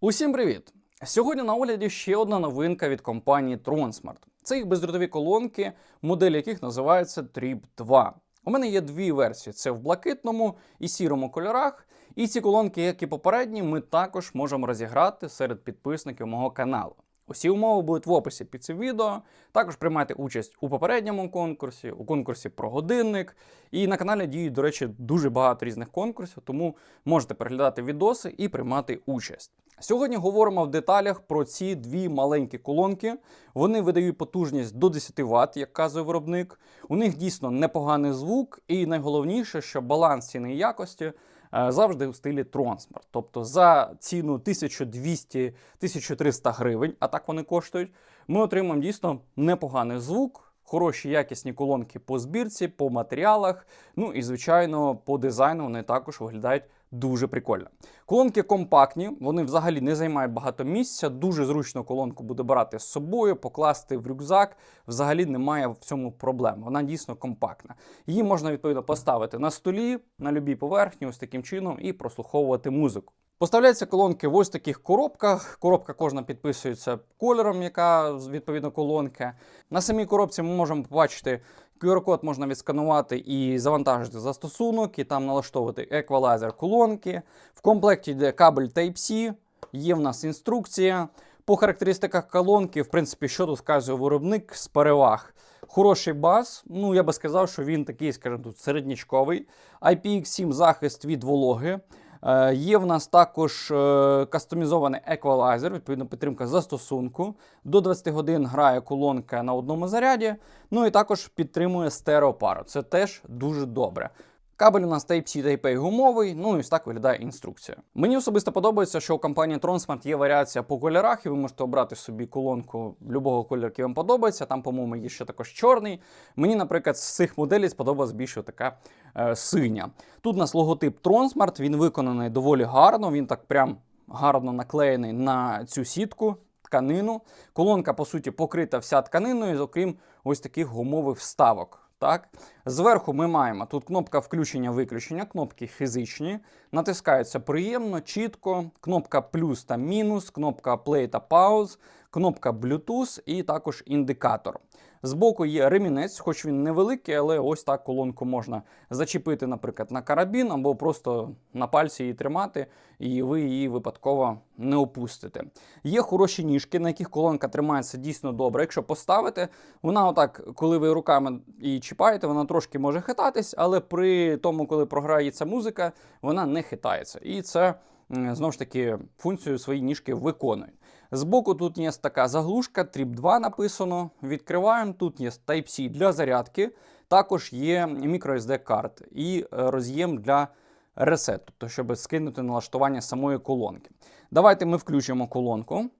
Усім привіт! Сьогодні на огляді ще одна новинка від компанії Tronsmart. Це їх бездротові колонки, модель яких називається Trip 2. У мене є дві версії: це в блакитному і сірому кольорах. І ці колонки, як і попередні, ми також можемо розіграти серед підписників мого каналу. Усі умови будуть в описі під цим відео. Також приймайте участь у попередньому конкурсі, у конкурсі про годинник. І на каналі діють, до речі, дуже багато різних конкурсів, тому можете переглядати відоси і приймати участь. Сьогодні говоримо в деталях про ці дві маленькі колонки. Вони видають потужність до 10 Вт, як казує виробник. У них дійсно непоганий звук, і найголовніше, що баланс ціни і якості завжди у стилі Tronsmart. Тобто за ціну 1200-1300 гривень, а так вони коштують, ми отримаємо дійсно непоганий звук. Хороші якісні колонки по збірці, по матеріалах. Ну і звичайно, по дизайну вони також виглядають дуже прикольно. Колонки компактні, вони взагалі не займають багато місця. Дуже зручно колонку буде брати з собою, покласти в рюкзак. Взагалі немає в цьому проблем. Вона дійсно компактна. Її можна відповідно поставити на столі, на любій поверхні, ось таким чином, і прослуховувати музику. Поставляються колонки в ось таких коробках. Коробка кожна підписується кольором, яка відповідно колонка. На самій коробці ми можемо побачити QR-код можна відсканувати і завантажити застосунок, і там налаштовувати еквалайзер колонки. В комплекті йде кабель Type-C, є в нас інструкція. По характеристиках колонки, в принципі, що тут вказує виробник з переваг. Хороший бас, ну я би сказав, що він такий, скажімо тут, середнячковий. IPX7 захист від вологи. Е, Є в нас також е, кастомізований еквалайзер, відповідно підтримка застосунку. До 20 годин грає колонка на одному заряді. Ну і також підтримує стереопару. Це теж дуже добре. Кабель у нас Type-C Type-A гумовий, ну і ось так виглядає інструкція. Мені особисто подобається, що у компанії Tronsmart є варіація по кольорах, і ви можете обрати собі колонку любого кольору, який вам подобається. Там, по-моєму, є ще також чорний. Мені, наприклад, з цих моделей сподобалась більше така е, синя. Тут у нас логотип Tronsmart, він виконаний доволі гарно, він так прям гарно наклеєний на цю сітку. Тканину. Колонка, по суті, покрита вся тканиною, окрім ось таких гумових вставок. Так? Зверху ми маємо тут кнопка включення-виключення, кнопки фізичні. Натискається приємно, чітко, кнопка плюс та мінус, кнопка play та pause, кнопка Bluetooth і також індикатор. Збоку є ремінець, хоч він невеликий, але ось так колонку можна зачепити, наприклад, на карабін або просто на пальці її тримати, і ви її випадково не опустите. Є хороші ніжки, на яких колонка тримається дійсно добре. Якщо поставити, вона отак, коли ви руками її чіпаєте, вона трошки може хитатись, але при тому, коли програється музика, вона не хитається. І це знову ж таки функцію свої ніжки виконує. Збоку тут є така заглушка, Trip 2 написано. Відкриваємо. Тут є Type-C для зарядки, також є microSD карт і е, роз'єм для ресет, тобто, щоб скинути налаштування самої колонки. Давайте ми включимо колонку.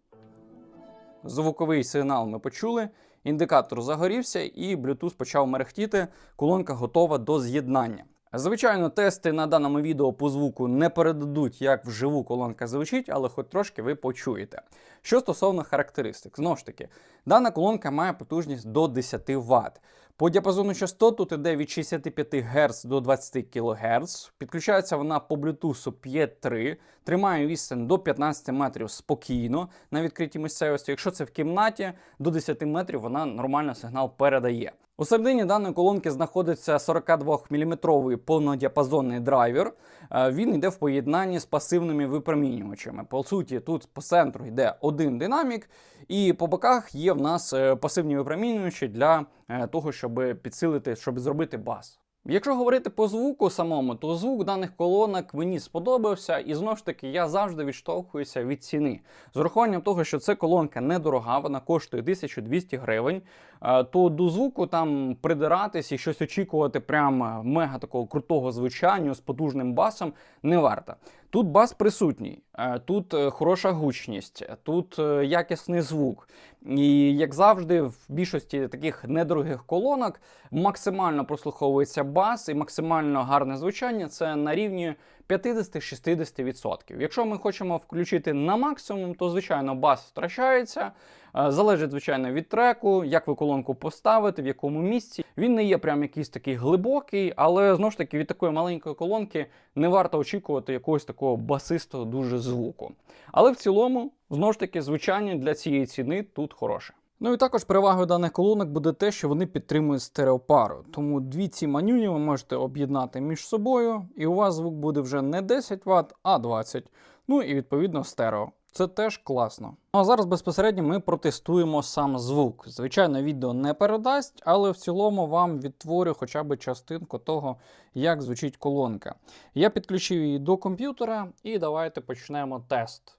Звуковий сигнал ми почули. Індикатор загорівся, і Bluetooth почав мерехтіти. Колонка готова до з'єднання. Звичайно, тести на даному відео по звуку не передадуть, як вживу колонка звучить, але хоч трошки ви почуєте. Що стосовно характеристик, знову ж таки, дана колонка має потужність до 10 Вт. По діапазону частот тут іде від 65 Гц до 20 кГц. Підключається вона по Bluetooth 5.3, тримає відстань до 15 метрів спокійно на відкритій місцевості. Якщо це в кімнаті, до 10 метрів вона нормально сигнал передає. У середині даної колонки знаходиться 42-мм повнодіапазонний драйвер. Е, Він йде в поєднанні з пасивними випромінювачами. По суті, тут по центру йде один динамік, і по боках є в нас е, пасивні випромінювачі для е, того, щоб підсилити, щоб зробити бас. Якщо говорити по звуку самому, то звук даних колонок мені сподобався, і знову ж таки я завжди відштовхуюся від ціни. З урахуванням того, що це колонка недорога, вона коштує 1200 гривень, е, то до звуку там придиратись і щось очікувати прям мега такого крутого звучання з потужним басом не варто. Тут бас присутній, е, тут е, хороша гучність, тут якісний звук. І як завжди, в більшості таких недорогих колонок максимально прослуховується бас і максимально гарне звучання це на рівні 50-60%. Якщо ми хочемо включити на максимум, то звичайно бас втрачається. Е, Залежить, звичайно, від треку, як ви колонку поставите, в якому місці. Він не є прям якийсь такий глибокий, але знову ж таки від такої маленької колонки не варто очікувати якогось такого басистого дуже звуку. Але в цілому, знову ж таки, звучання для цієї ціни тут хороше. Ну і також перевагою даних колонок буде те, що вони підтримують стереопару. Тому дві ці манюні ви можете об'єднати між собою, і у вас звук буде вже не 10 Вт, а 20. Ну і відповідно стерео. Це теж класно. Ну а зараз безпосередньо ми протестуємо сам звук. Звичайно, відео не передасть, але в цілому вам відтворю хоча б частинку того, як звучить колонка. Я підключив її до комп'ютера, і давайте почнемо тест.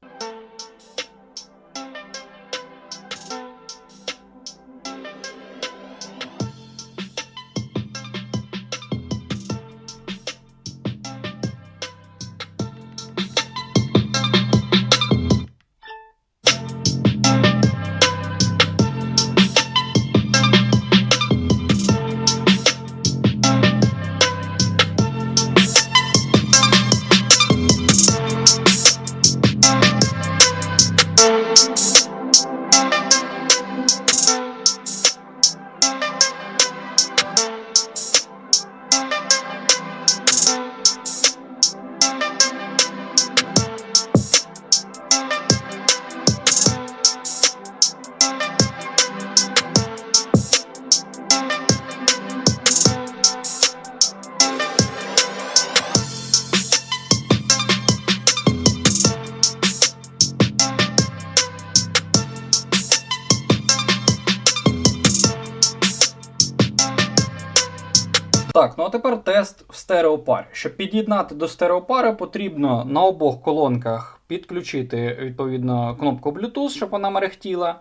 Так, ну а тепер тест в стереопарі. Щоб під'єднати до стереопари, потрібно на обох колонках підключити відповідно кнопку Bluetooth, щоб вона мерехтіла.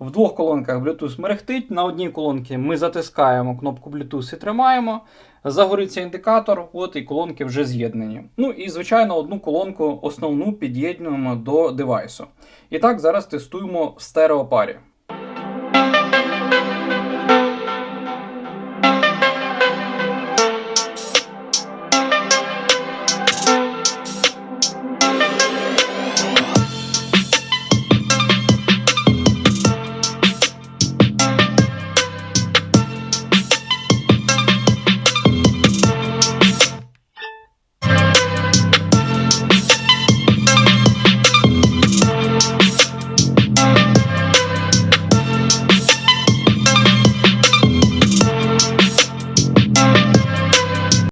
В двох колонках Bluetooth мерехтить. На одній колонці ми затискаємо кнопку Bluetooth і тримаємо. Загориться індикатор, от і колонки вже з'єднані. Ну і, звичайно, одну колонку основну під'єднуємо до девайсу. І так, зараз тестуємо в стереопарі.